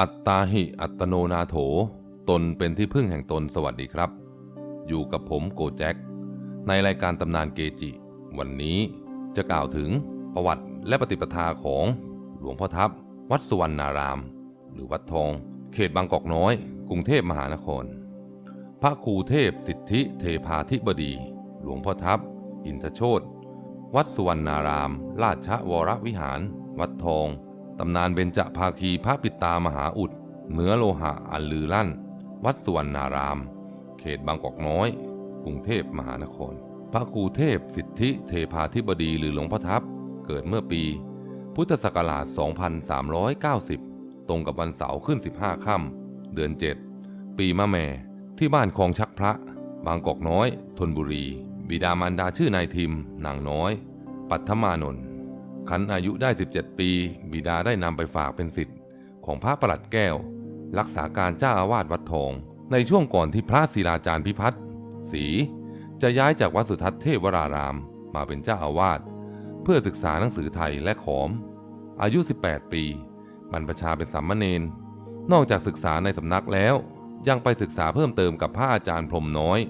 อัตตาหิอัตโนนาโถ ตนเป็นที่พึ่งแห่งตนสวัสดีครับ อยู่กับผมโกแจ็ค ในรายการตำนานเกจิ วันนี้จะกล่าวถึงประวัติและปฏิปทาของหลวงพ่อทับวัดสุวรรณาราม หรือวัดทอง เขตบางกอกน้อย กรุงเทพมหานคร พระครูเทพสิทธิเทพาธิบดี หลวงพ่อทับอินทโชตวัดสุวรรณาราม ราชวรวิหาร วัดทอง ตำนานเบญจภาคีพระปิตามหาอุด เหนือโลหะอันลือลั่น วัดสุวรรณาราม เขตบางกอกน้อย กรุงเทพมหานคร พระครูเทพสิทธิเทพาธิบดีหรือหลวงพ่อทับเกิดเมื่อปี พุทธศักราช 2390 ตรงกับวันเสาร์ขึ้น 15 ค่ำเดือน 7 ปีมะแม่ที่บ้านคลองชักพระ บางกอกน้อยธนบุรี บิดามารดาชื่อนายทิม นางน้อย ปัทมานนท์ ขันอายุได้ 17 ปี บิดาได้นำไปฝากเป็นสิทธิ์ของพระประหลัดแก้ว รักษาการเจ้าอาวาสวัดทอง ในช่วงก่อนที่พระศิลาจารย์พิพัฒน์ศรีจะย้ายจากวัดสุทัศน์เทวราราม มาเป็นเจ้าอาวาสเพื่อศึกษาหนังสือไทยและขอม อายุ 18 ปี บรรพชาเป็นสามเณรนอกจากศึกษาในสำนักแล้ว ยังไปศึกษาเพิ่มเติมกับพระอาจารย์พรมน้อย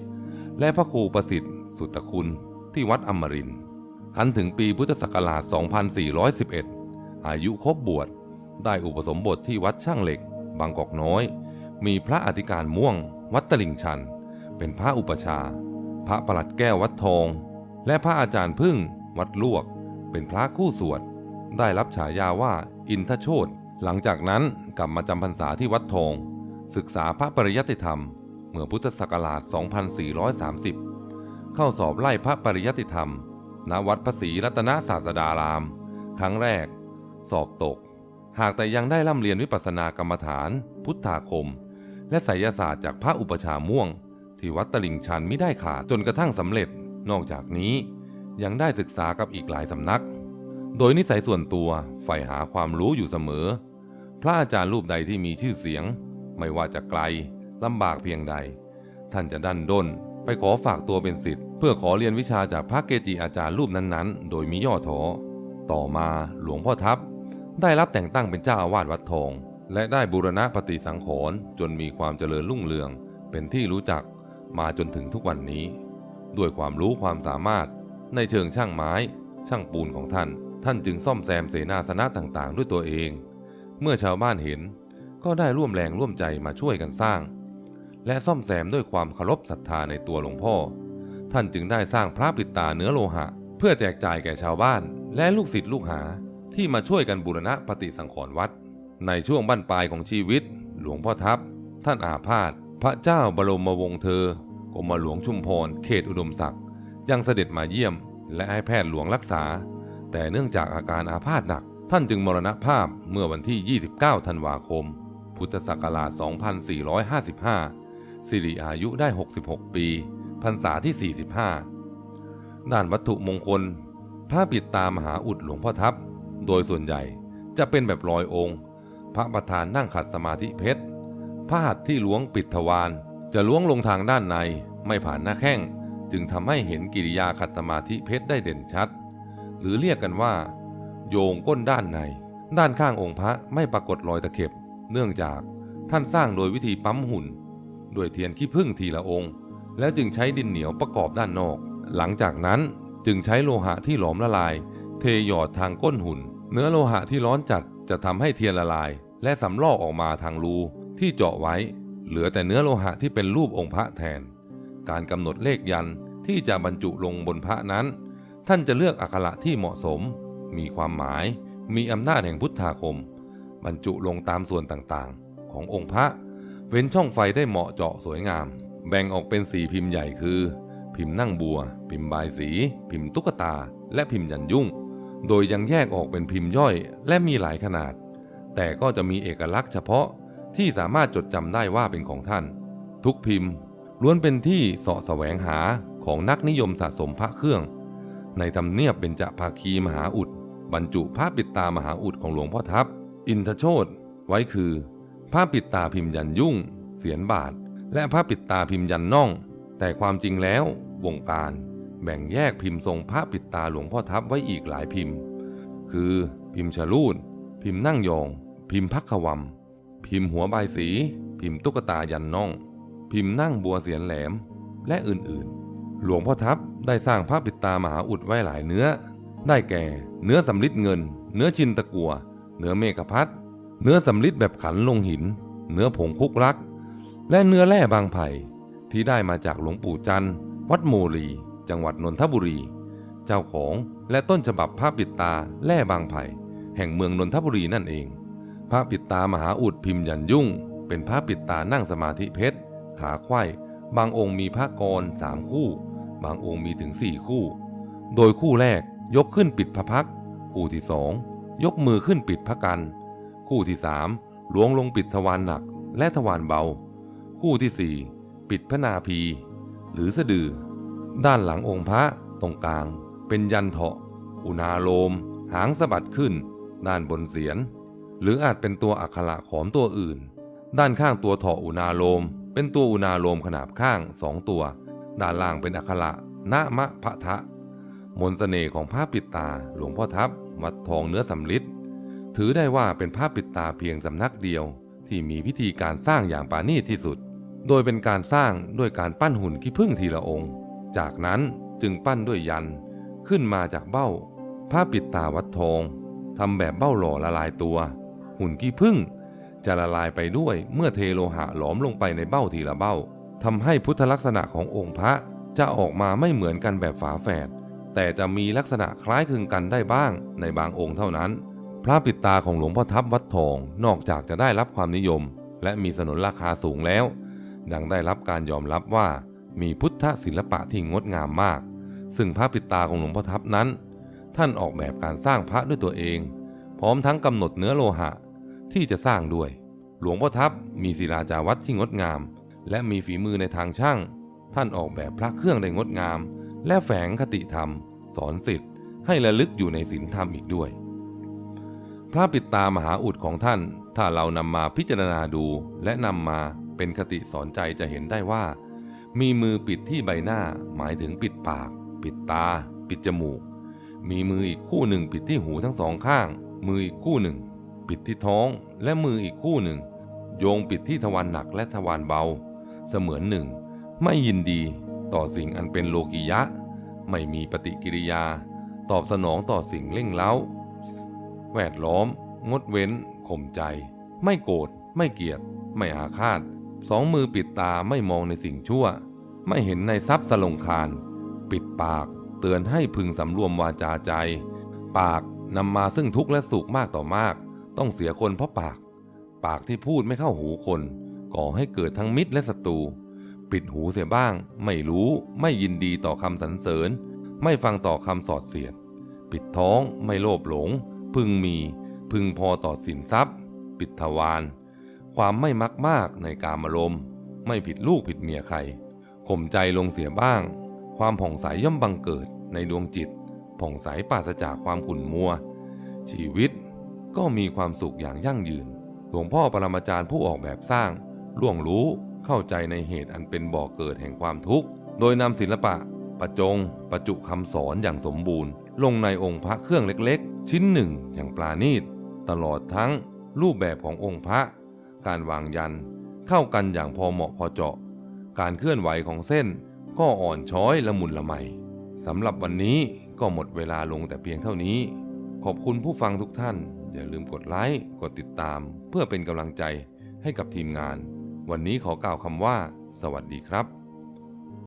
และพระครูประสิทธิ์ สุตคุณที่วัดอมรินทร์ คันถึงปีพุทธศักราช 2411 อายุครบบวช ได้อุปสมบทที่วัดช่างเหล็ก บางกอกน้อย มีพระอธิการม่วง วัดตลิ่งชัน เป็นพระอุปชา พระประหลัดแก้ววัดทอง และพระอาจารย์พึ่ง วัดลวก เป็นพระคู่สวด ได้รับฉายาว่าอินทโชตหลังจากนั้นกลับมาจำพรรษาที่วัดทอง ศึกษาพระปริยัติธรรม เมื่อพุทธศักราช 2430 เข้าสอบไล่พระปริยัติธรรม ณวัดพระศรีรัตนศาสดาราม ครั้งแรก สอบตก หากแต่ยังได้ร่ำเรียนวิปัสสนากรรมฐาน พุทธาคม และไสยศาสตร์จากพระอุปชาม่วง ที่วัดตลิ่งชันไม่ได้ขาดจนกระทั่งสำเร็จ นอกจากนี้ยังได้ศึกษากับอีกหลายสำนัก โดยนิสัยส่วนตัวใฝ่หาความรู้อยู่เสมอ พระอาจารย์รูปใดที่มีชื่อเสียง ไม่ว่าจะไกลลำบากเพียงใด ท่านจะดันด้นไปขอฝากตัวเป็นศิษย์เพื่อขอเรียนวิชาจากพระเกจิอาจารย์รูปนั้นๆ โดยมีย่อท้อต่อมาหลวงพ่อทัพได้รับแต่งตั้งเป็นเจ้าอาวาสวัดทอง และได้บูรณะปฏิสังขรณ์จนมีความเจริญรุ่งเรือง เป็นที่รู้จักมาจนถึงทุกวันนี้ ด้วยความรู้ความสามารถในเชิงช่างไม้ ช่างปูนของท่าน ท่านจึงซ่อมแซมเสนาสนะต่างๆ ด้วยตัวเอง เมื่อชาวบ้านเห็นก็ได้ร่วมแรงร่วมใจมาช่วยกันสร้าง และซ่อมแซมด้วยความเคารพศรัทธาในตัวหลวงพ่อ ท่านจึงได้สร้างพระปิดตาเนื้อโลหะ เพื่อแจกจ่ายแก่ชาวบ้าน และลูกศิษย์ลูกหาที่มาช่วยกันบูรณะปฏิสังขรณ์วัด ในช่วงบั้นปลายของชีวิต หลวงพ่อทัพ ท่านอาพาธพระเจ้าบรมวงศ์เธอกรมหลวงชุมพรเขตอุดมศักดิ์ยังเสด็จมาเยี่ยม และให้แพทย์หลวงรักษา แต่เนื่องจากอาการอาพาธหนัก ท่านจึงมรณภาพเมื่อวันที่ 29 ธันวาคม พุทธศักราช 2455 สิริอายุได้ 66 ปี พรรษาที่ 45 ด้านวัตถุมงคลพระปิดตามหาอุดหลวงพ่อทัพโดยส่วนใหญ่จะเป็นแบบลอยองค์ พระประธานนั่งขัดสมาธิเพชรพระหัตที่ล้วงปิดทวารจะล้วงลงทางด้านในไม่ผ่านหน้าแข้ง จึงทำให้เห็นกิริยาขัดสมาธิเพชรได้เด่นชัด หรือเรียกกันว่า โยงก้นด้านใน ด้านข้างองค์พระไม่ปรากฏรอยตะเข็บ เนื่องจากท่านสร้างโดยวิธีปั๊มหุ่น ด้วยเทียนขี้ผึ้งทีละองค์ แล้วจึงใช้ดินเหนียวประกอบด้านนอก หลังจากนั้นจึงใช้โลหะที่หลอมละลาย เทหยอดทางก้นหุ่น เนื้อโลหะที่ร้อนจัดจะทำให้เทียนละลาย และสำลอกออกมาทางรูที่เจาะไว้ เหลือแต่เนื้อโลหะที่เป็นรูปองค์พระแทน การกำหนดเลขยันที่จะบรรจุลงบนพระนั้น ท่านจะเลือกอักขระที่เหมาะสม มีความหมาย มีอำนาจแห่งพุทธาคม บรรจุลงตามส่วนต่างๆ ขององค์พระ เว้นช่องไฟได้เหมาะเจาะสวยงาม แบ่งออกเป็นสีพิมพ์ใหญ่คือ พิมพ์นั่งบัว พิมพ์บายสี พิมพ์ตุ๊กตา และพิมพ์ยันยุ่ง โดยยังแยกออกเป็นพิมพ์ย่อยและมีหลายขนาด แต่ก็จะมีเอกลักษณ์เฉพาะที่สามารถจดจำได้ว่าเป็นของท่าน ทุกพิมพ์ล้วนเป็นที่เสาะแสวงหาของนักนิยมสะสมพระเครื่อง ในทำเนียบเป็นจะภาคีมหาอุด บรรจุพระปิดตามหาอุดของหลวงพ่อทัพอินทโชตไว้คือ พระปิดตาพิมพ์ยันยุ่ง เสียนบาท และพระปิดตาพิมพ์ยันน่อง แต่ความจริงแล้ว วงการแบ่งแยกพิมพ์ทรงพระปิดตาหลวงพ่อทัพไว้อีกหลายพิมพ์ คือพิมพ์ชะลูด พิมพ์นั่งยอง พิมพ์พักขวัมพิมพ์หัวใบสี พิมพ์ตุ๊กตายันน่อง พิมพ์นั่งบัวเสียนแหลม และอื่นๆ หลวงพ่อทับได้สร้างพระปิดตามหาอุดไว้หลายเนื้อ ได้แก่ เนื้อสำลิดเงิน เนื้อชินตะกัว เนื้อเมฆพัดเนื้อสำลิดแบบขันลงหิน เนื้อผงคุกรัก และเนื้อแร่บางไผ่ที่ได้มาจากหลวงปู่จันทร์ วัดโมรีจังหวัดนนทบุรี เจ้าของและต้นฉบับพระปิดตาแร่บางไผ่แห่งเมืองนนทบุรีนั่นเอง พระปิดตามหาอุดพิมพ์ยันยุ่ง เป็นพระปิดตานั่งสมาธิเพชร ขาไขว้บางองค์มีพระกรสามคู่ บางองค์มีถึงสี่คู่ โดยคู่แรกยกขึ้นปิดพระพัก คู่ที่สองยกมือขึ้นปิดพระกัน คู่ที่สามล้วงลงปิดทวารหนักและทวารเบา คู่ที่สี่ปิดพระนาภีหรือสะดือ ด้านหลังองค์พระตรงกลาง เป็นยันเถาะ อุณาโลม หางสะบัดขึ้น ด้านบนเสียน หรืออาจเป็นตัวอักขระของตัวอื่น ด้านข้างตัวเถาะอุณาโลม เป็นตัวอุณาโลมขนาบข้างสองตัว ด้านล่างเป็นอักขระนะมะพะทะ มนสเสน่ห์ของผ้าปิดตาหลวงพ่อทับวัดทองเนื้อสำลิดถือได้ว่าเป็นผ้าปิดตาเพียงสำนักเดียวที่มีพิธีการสร้างอย่างปาณีตที่สุด โดยเป็นการสร้างด้วยการปั้นหุ่นขี้ผึ้งทีละองค์ จากนั้นจึงปั้นด้วยยันขึ้นมาจากเบ้า ผ้าปิดตาวัดทองทำแบบเบ้าหล่อละลายตัว หุ่นขี้ผึ้งจะละลายไปด้วยเมื่อเทโลหะหลอมลงไปในเบ้าทีละเบ้าทำให้พุทธลักษณะขององค์พระจะออกมาไม่เหมือนกันแบบฝาแฝดแต่จะมีลักษณะคล้ายคลึงกันได้บ้างในบางองค์เท่านั้น พระปิดตาของหลวงพ่อทับวัดทองนอกจากจะได้รับความนิยม และมีสนนราคาสูงแล้ว ยังได้รับการยอมรับว่ามีพุทธศิลปะที่งดงามมาก ซึ่งพระปิตาของหลวงพ่อทับนั้น ท่านออกแบบการสร้างพระด้วยตัวเอง พร้อมทั้งกำหนดเนื้อโลหะที่จะสร้างด้วย หลวงพ่อทับมีศิลาจาวัดที่งดงาม และมีฝีมือในทางช่าง ท่านออกแบบพระเครื่องได้งดงาม และแฝงคติธรรม สอนสิทธิ์ให้ระลึกอยู่ในศีลธรรมอีกด้วย พระปิตามหาอุดของท่านถ้าเรานำมาพิจารณาดูและนำมา เป็นคติสอนใจจะเห็นได้ว่า มีมือปิดที่ใบหน้าหมายถึงปิดปาก ปิดตา ปิดจมูก มีมืออีกคู่หนึ่งปิดที่หูทั้งสองข้าง มืออีกคู่หนึ่ง ปิดที่ท้อง และมืออีกคู่หนึ่ง โยงปิดที่ทวารหนักและทวารเบา เสมือนหนึ่ง ไม่ยินดีต่อสิ่งอันเป็นโลกิยะ ไม่มีปฏิกิริยา ตอบสนองต่อสิ่งเร่งเร้า แวดล้อม งดเว้นข่มใจ ไม่โกรธไม่เกลียด ไม่อาฆาต สองมือปิดตาไม่มองในสิ่งชั่ว ไม่เห็นในทรัพย์สลงคาร ปิดปากเตือนให้พึงสำรวมวาจาใจ ปากนำมาซึ่งทุกข์และสุขมากต่อมาก ต้องเสียคนเพราะปาก ปากที่พูดไม่เข้าหูคน ก่อให้เกิดทั้งมิตรและศัตรู ปิดหูเสียบ้าง ไม่รู้ไม่ยินดีต่อคำสรรเสริญ ไม่ฟังต่อคำสอดเสียด ปิดท้องไม่โลภหลง พึงมี พึงพอต่อสินทรัพย์ ปิดทวาร ความไม่มักมากในกามารมณ์ ไม่ผิดลูกผิดเมียใคร ข่มใจลงเสียบ้าง ความผ่องใสย่อมบังเกิดในดวงจิต ผ่องใสปราศจากความขุ่นมัว ชีวิตก็มีความสุขอย่างยั่งยืน หลวงพ่อปรมาจารย์ผู้ออกแบบสร้าง ล่วงรู้เข้าใจในเหตุอันเป็นบ่อกเกิดแห่งความทุกข์ โดยนำศิลปะ ประจง ประจุคำสอนอย่างสมบูรณ์ ลงในองค์พระเครื่องเล็กๆ ชิ้นหนึ่งอย่างปราณีต ตลอดทั้งรูปแบบขององค์พระ การวางยัน เข้ากันอย่างพอเหมาะพอเจาะ การเคลื่อนไหวของเส้นก็อ่อนช้อยละมุนละไมสำหรับวันนี้ก็หมดเวลาลงแต่เพียงเท่านี้ ขอบคุณผู้ฟังทุกท่าน อย่าลืมกดไลค์กดติดตาม เพื่อเป็นกำลังใจให้กับทีมงาน วันนี้ขอกล่าวคำว่า สวัสดีครับ